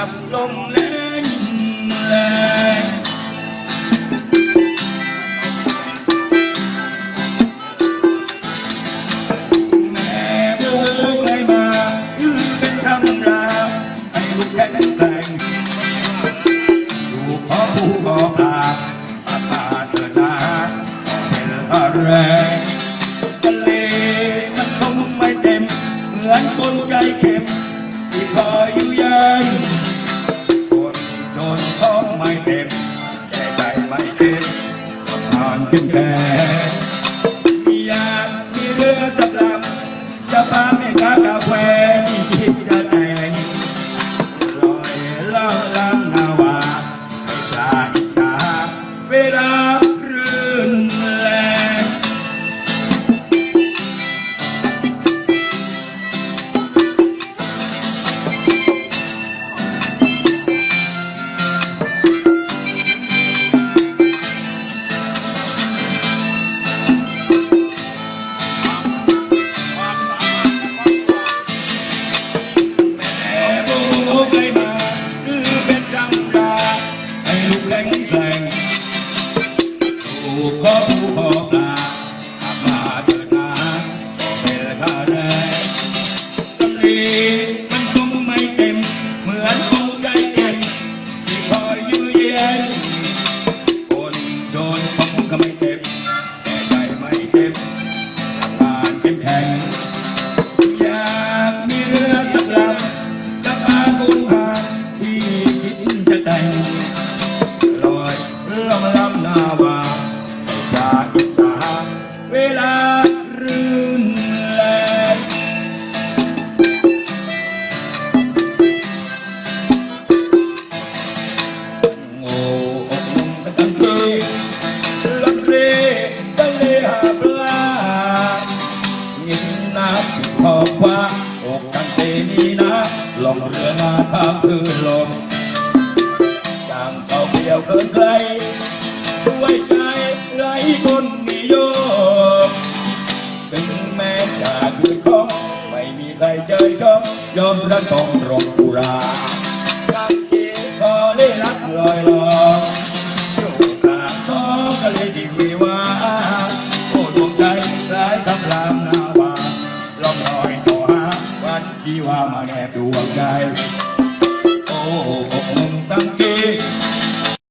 กับลมแรงแรงแม่ผู้ใครมายืนเป็นคำราให้ลูกแข็งแกร่งอยู่ขอผู้ขอปลาปาปาเถิดนาเป็นอะไรทะเลมันคงไม่เต็ม เหมือนคนใจเข็ม ผ่านขึ้นแค่อ กแาอกตั้งเตนี้นะลองเรือมาข้ามคืนลมจางเขาเดียวเกินไกลด้วยใจไรคนนิยมถึงแม้จะคือของไม่มีใครเจอก็ยอมรับต้องรบกุราามนาวา